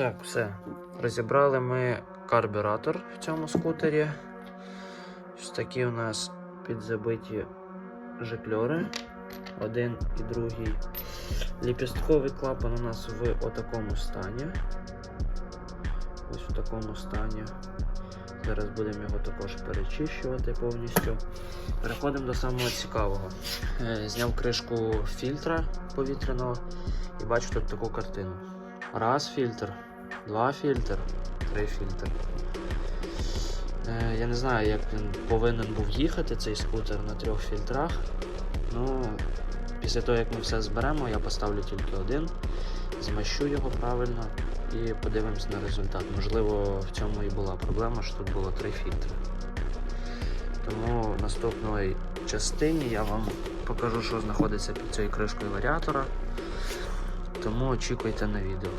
Так, все. Розібрали ми карбюратор в цьому скутері. Ось такі у нас підзабиті жикльори. Один і другий. Ліпістковий клапан у нас в отакому стані. Ось в такому стані. Зараз будемо його також перечищувати повністю. Переходимо до самого цікавого. Е, Зняв кришку фільтра повітряного і бачу тут таку картину. Раз фільтр, два фільтр, три фільтр. Е, Я не знаю, як він повинен був їхати, цей скутер на трьох фільтрах. Ну, після того, як ми все зберемо, я поставлю тільки один, змащу його правильно і подивимось на результат. Можливо, в цьому і була проблема, що тут було три фільтри. Тому в наступної частині я вам покажу, що знаходиться під цією кришкою варіатора. Тому очікуйте на відео.